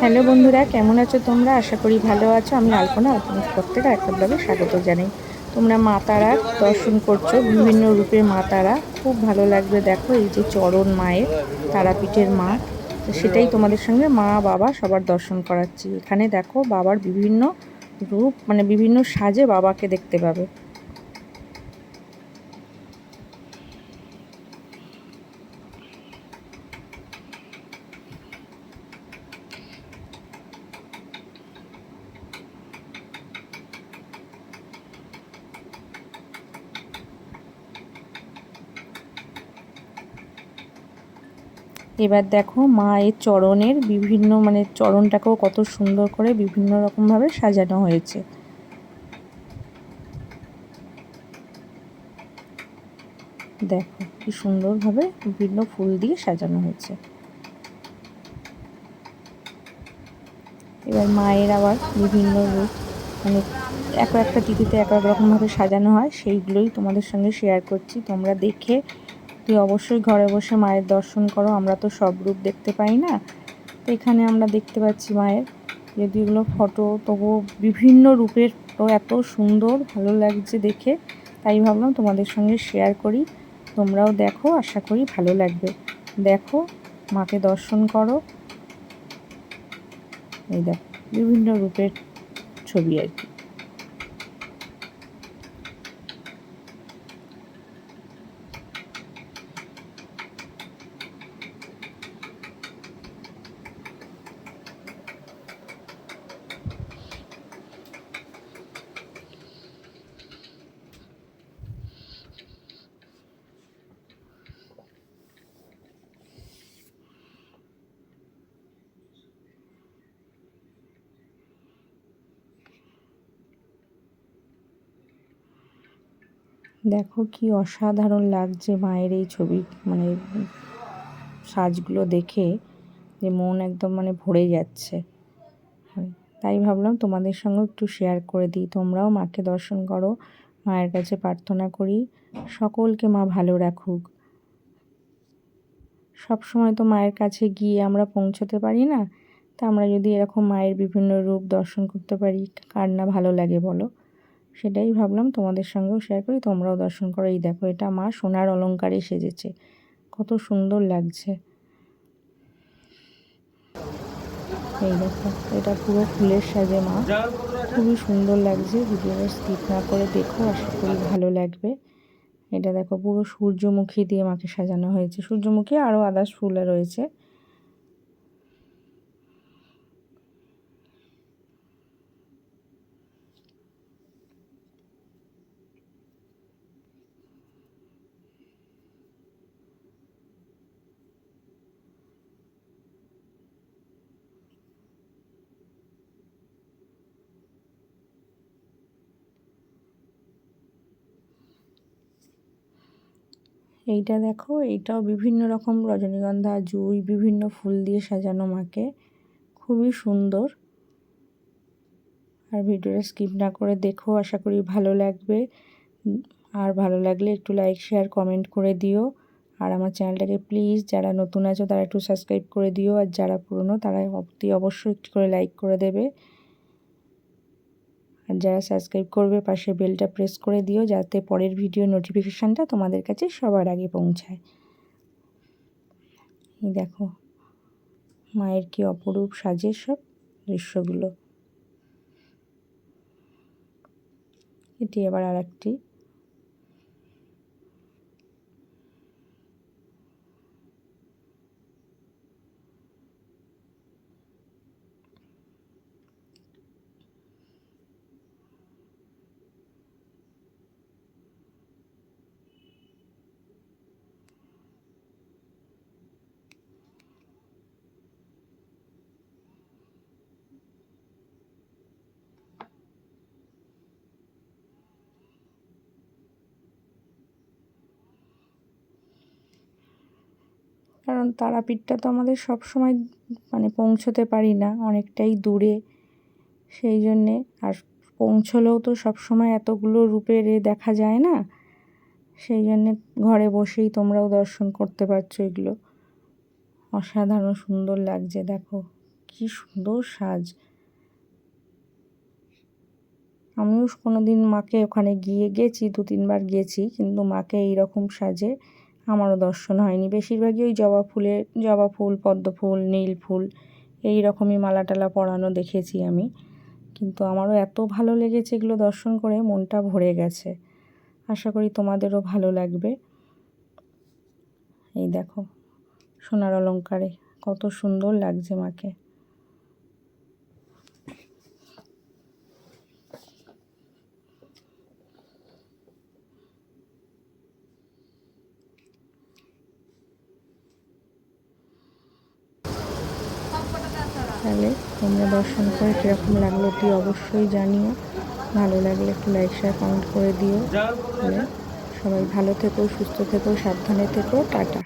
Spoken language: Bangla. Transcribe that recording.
হ্যালো বন্ধুরা, কেমন আছো তোমরা? আশা করি ভালো আছো। আমি আলপনা তোমাদের প্রত্যেকের একটা স্বাগত জানাই। তোমরা মা তারা দর্শন করছ, বিভিন্ন রূপের মা তারা। খুব ভালো লাগবে দেখো, এই যে চরণ মায়ের তারাপীঠের মা। তো সেটাই তোমাদের সঙ্গে মা, বাবা সবার দর্শন করাচ্ছি। এখানে দেখো বাবার বিভিন্ন রূপ মানে বিভিন্ন সাজে বাবাকে দেখতে পাবে। এবার দেখো মায়ের চরণের বিভিন্ন মানে চরণটাকেও কত সুন্দর করে বিভিন্ন রকমভাবে সাজানো হয়েছে। দেখো কি সুন্দরভাবে বিভিন্ন ফুল দিয়ে সাজানো হয়েছে। এবার মায়ের আবার বিভিন্ন রূপ মানে এক একটা তিথিতে এক এক রকমভাবে সাজানো হয়, সেইগুলোই তোমাদের সঙ্গে শেয়ার করছি। তোমরা দেখে তুই অবশ্যই ঘরে বসে মায়ের দর্শন করো, আমরা তো সব রূপ দেখতে পাই না। তো এখানে আমরা দেখতে পাচ্ছি মায়ের, যদি এগুলো ফটো তবু বিভিন্ন রূপের তো এত সুন্দর, ভালো লাগছে দেখে। তাই ভাবলাম তোমাদের সঙ্গে শেয়ার করি, তোমরাও দেখো, আশা করি ভালো লাগবে। দেখো, মাকে দর্শন করো। এই দেখো, বিভিন্ন রূপের ছবি আর কি। দেখো কি অসাধারণ লাগছে মায়ের এই ছবি মানে সাজগুলো দেখে যে মন একদম মানে ভরে যাচ্ছে। তাই ভাবলাম তোমাদের সঙ্গে একটু শেয়ার করে দিই। তোমরাও মাকে দর্শন করো, মায়ের কাছে প্রার্থনা করি, সকলকে মা ভালো রাখুক। সব সময় তো মায়ের কাছে গিয়ে আমরা পৌঁছতে পারি না, তা আমরা যদি এরকম মায়ের বিভিন্ন রূপ দর্শন করতে পারি, কার না ভালো লাগে বলো? সেটাই ভাবলাম তোমাদের সঙ্গেও শেয়ার করি, তোমরাও দর্শন করো। এই দেখো, এটা মা সোনার অলঙ্কারে সেজেছে। কত সুন্দর লাগছে। এই দেখো, এটা পুরো ফুলের সাজে মা। খুবই সুন্দর লাগছে, ভিডিওটা স্কিপ না করে দেখো, আশা করি ভালো লাগবে। এটা দেখো, পুরো সূর্যমুখী দিয়ে মাকে সাজানো হয়েছে। সূর্যমুখী আরও আদার্স ফুলও রয়েছে। এইটা দেখো, এইটাও বিভিন্ন রকম রজনীগন্ধা, জুই, বিভিন্ন ফুল দিয়ে সাজানো মাকে। খুবই সুন্দর। আর ভিডিওটা স্কিপ না করে দেখো, আশা করি ভালো লাগবে। আর ভালো লাগলে একটু লাইক, শেয়ার, কমেন্ট করে দিও। আর আমার চ্যানেলটাকে প্লিজ যারা নতুন আছো, তারা একটু সাবস্ক্রাইব করে দিও। আর যারা পুরনো, তারা অতি অবশ্যই একটু করে লাইক করে দেবে। আর যারা সাবস্ক্রাইব করবে, পাশে বেলটা প্রেস করে দিও যাতে পরের ভিডিও নোটিফিকেশানটা তোমাদের কাছে সবার আগে পৌঁছায়। এই দেখো, মায়ের কি অপরূপ সাজে সব দৃশ্যগুলো। এটি আবার আর একটি কারণ তারাপীঠটা তো আমাদের সব সময় মানে পৌঁছতে পারি না অনেকটাই দূরে। সেই জন্যে আর পৌঁছলেও তো সব সময় এতগুলো রূপের দেখা যায় না। সেই জন্যে ঘরে বসেই তোমরাও দর্শন করতে পারছ এগুলো। অসাধারণ সুন্দর লাগছে, দেখো। কি সুন্দর সাজ। আমিও কোনো দিন মাকে ওখানে গিয়ে গেছি, দু তিনবার গেছি, কিন্তু মাকে এইরকম সাজে আমারও দর্শন হয়নি। বেশিরভাগই ওই জবা ফুলের জবা ফুল, পদ্ম ফুল, নীল ফুল, এই রকমই মালা টালা পরানো দেখেছি আমি। কিন্তু আমারও এত ভালো লেগেছে এগুলো দর্শন করে, মনটা ভরে গেছে। আশা করি তোমাদেরও ভালো লাগবে। এই দেখো, সোনার অলঙ্কারে কত সুন্দর লাগছে মাকে। তাহলে তোমরা দর্শন করে কীরকম লাগল তুই অবশ্যই জানিও। ভালো লাগলে একটু লাইক শেয়ার কমেন্ট করে দিও। সবাই ভালো থেকো, সুস্থ থেকো, সাবধানে থেকো, টাটা।